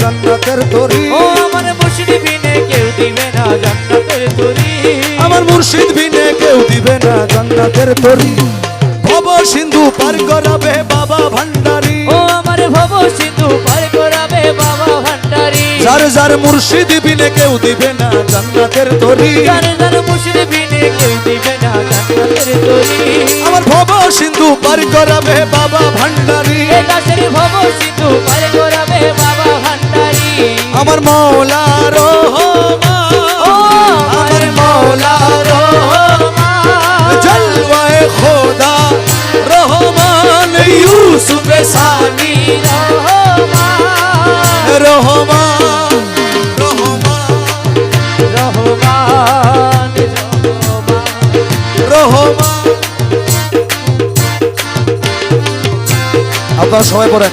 জান্নাতের তরি। ও আমার মুর্শিদ বিনে কেউ দিবে না জান্নাতের তরি। আমার মুর্শিদ বিনে কেউ দিবে না জান্নাতের তরি। ভব সিন্ধু পার করাবে বাবা ভান্ডারি। ও আমার ভব সিন্ধু পার করাবে বাবা ভান্ডারি। যার যার মুর্শিদ বিনে কেউ দিবে না জান্নাতের তরি। যার যার মুর্শিদ বিনে কেউ দিবে না জান্নাতের তরি। আমার ভব সিন্ধু পার করাবে বাবা ভান্ডারি। আমার মৌলা রহমান ও আমার মৌলা রহমান জলওয়ায়ে খোদা রহমান ইউসুফ সানি রহমান রহমান রহমান। রহমান রহমান রহমান। আপনারা সবাই পড়েন।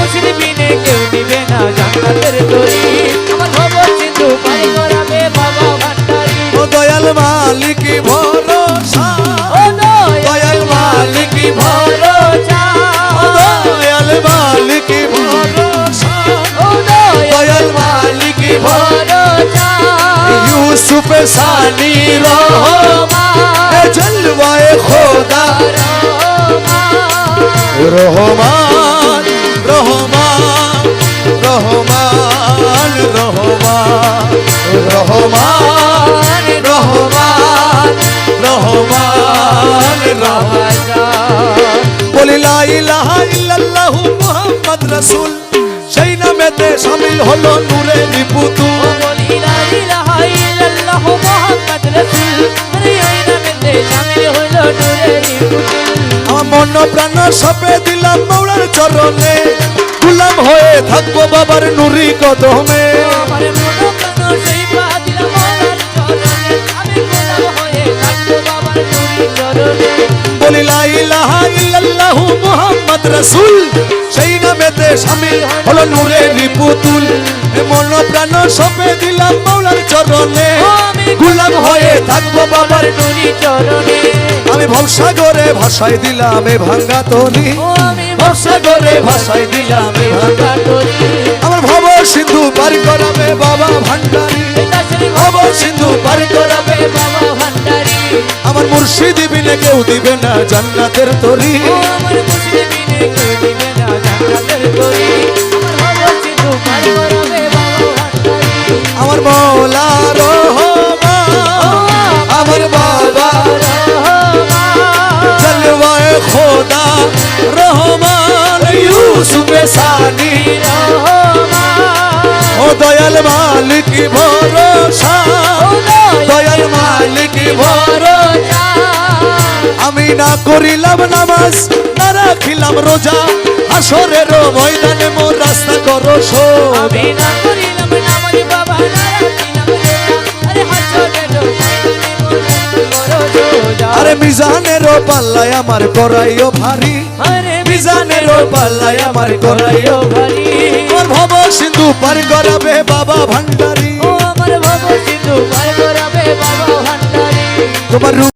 কেউ দিবে না জান্নাতের তরি আমার ভব সিন্ধু পার করাবে বাবা ভান্ডারি। ও দয়াল মালিক ভরসা। ও দয়াল মালিক ভরসা। ও দয়াল মালিক ভরসা। ও দয়াল মালিক ভরসা। ইউসুফ সানি রহমান জলওয়ায়ে খোদা। রহমান রহমান রহমান রহমান রহমান রহমান। বলি লা ইলাহা ইল্লাল্লাহু মুহাম্মদ রাসূল। সেই নামেতে শামিল হলো নূরে নিপুতু। আমার মন প্রাণ সপে দিলাম মৌলার চরণে। গুলাম হয়ে থাকব বাবার নুরি কদমে। বলি লা মোহাম্মদ ইল্লাল্লাহু মুহাম্মদ রাসূল। সেই নামেতে শামিল হলো নূরে নিপুতুল। মন প্রাণ সপে দিলাম মৌলার চরণে। গুলাম হয়ে থাকব বাবার আমি ভবসাগরে ভাষায় দিলাম এ ভাঙ্গা তনি ভবসাগরে ভাষায় দিলাম এ ভাঙ্গা আমার ভব সিন্ধু পার করাবে বাবা ভান্ডারি। ভব সিন্ধু পার করাবে বাবা ভান্ডারি। আমার মুর্শিদি বিনে কেউ দিবে না জান্নাতের তরি। আমার মুসলিমিনে কেউ দিবে না জান্নাতের তরি। দয়াল মালিক ভরসা দয়াল মালিক ভরসা। আমি না করিলাম নামাজ না রাখিলাম রোজা। আসরের ময়দানে মোর রাস্তা করো সো আমি না করিলাম নামাজ বাবা না রাখিলাম আরে হাসরের ময়দানে মোরা করো রোজা। আরে মিজানের পাল্লায় আমার করাইও ভারী। আরে মিজানের পাল্লায় আমার করাইও ভারী। আমার ভব সিন্ধু পার করাবে বাবা ভান্ডারি। ও আমার ভব সিন্ধু পার করাবে বাবা ভান্ডারি। তোমার